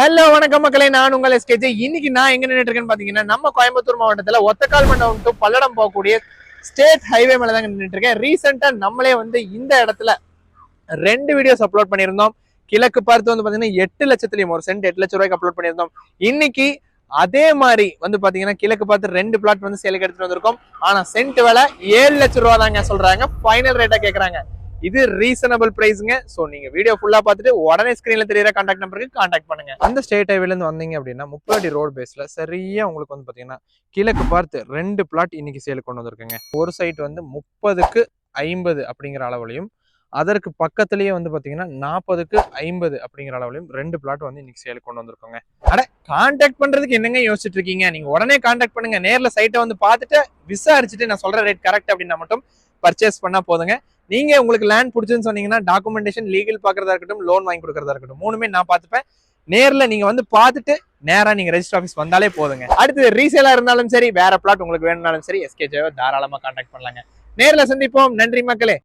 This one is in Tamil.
ஹலோ வணக்கம் மக்களே. நான் உங்கள் எஸ்கேஜ் இன்னைக்கு நான் எங்க நின்றுட்டு இருக்கேன்னு பாத்தீங்கன்னா நம்ம கோயம்புத்தூர் மாவட்டத்துல ஒத்தக்கால் மண்டபம் டு பல்லடம் போகக்கூடிய ஸ்டேட் ஹைவே மேல தாங்க நின்றுட்டு இருக்கேன். ரீசெண்டா நம்மளே வந்து இந்த இடத்துல ரெண்டு வீடியோஸ் அப்லோட் பண்ணியிருந்தோம். கிழக்கு பார்த்து வந்து பாத்தீங்கன்னா எட்டு லட்சத்துலயும் ஒரு சென்ட் எட்டு லட்சம் ரூபாய்க்கு அப்லோட் பண்ணியிருந்தோம். இன்னைக்கு அதே மாதிரி வந்து பாத்தீங்கன்னா கிழக்கு பார்த்து ரெண்டு பிளாட் வந்து சேலுக்கு எடுத்துட்டு வந்திருக்கோம். ஆனா சென்ட் விலை ஏழு லட்சம் ரூபா தாங்க சொல்றாங்க. ஃபைனல் ரேட்டா கேக்குறாங்க. இது ரீசனபிள் பிரைஸுங்க ஸோ நீங்கள் வீடியோ ஃபுல்லாக பார்த்துட்டு உடனே ஸ்க்ரீனில் தெரியற காண்டாக்ட் நம்பருக்கு காண்டாக்ட் பண்ணுங்க. அந்த ஸ்டேட் ஹைவேலேருந்து வந்தீங்க அப்படின்னா முப்பது ரோடு பேஸில் சரியாக உங்களுக்கு வந்து பார்த்தீங்கன்னா கிழக்கு பார்த்து ரெண்டு பிளாட் இன்னைக்கு சேலுக்கு கொண்டு வந்திருக்குங்க. ஒரு சைட் வந்து முப்பதுக்கு ஐம்பது அப்படிங்கிற அளவுலையும் அதற்கு பக்கத்துலயே வந்து பார்த்தீங்கன்னா நாற்பதுக்கு ஐம்பது அப்படிங்கிற அளவுலையும் ரெண்டு பிளாட் வந்து இன்னைக்கு சேலுக்கு கொண்டு வந்திருக்கோங்க. அட கான்டாக்ட் பண்றதுக்கு என்னங்க யோசிச்சுட்டு இருக்கீங்க? நீங்கள் உடனே கான்டாக்ட் பண்ணுங்க. நேரில் சைட்டை வந்து பார்த்துட்டு விசாரிச்சுட்டு நான் சொல்ற ரேட் கரெக்ட் அப்படின்னா மட்டும் பர்ச்சேஸ் பண்ணா போதுங்க. நீங்க உங்களுக்கு லேண்ட் பிடிச்சுன்னு சொன்னீங்கன்னா டாக்குமெண்டேஷன் லீகல் பார்க்கறதா இருக்கட்டும் லோன் வாங்கி கொடுக்கறதா இருக்கட்டும் மூணுமே நான் பார்த்துப்பேன். நேரில் நீங்க வந்து பார்த்துட்டு நேராக நீங்க ரெஜிஸ்டர் ஆஃபீஸ் வந்தாலே போதுங்க. அடுத்து ரீசேலா இருந்தாலும் சரி வேற பிளாட் உங்களுக்கு வேணும்னாலும் சரி எஸ்கே தாராளமாக கான்டாக்ட் பண்ணலாங்க. நேரில் சந்திப்போம். நன்றி மக்களே.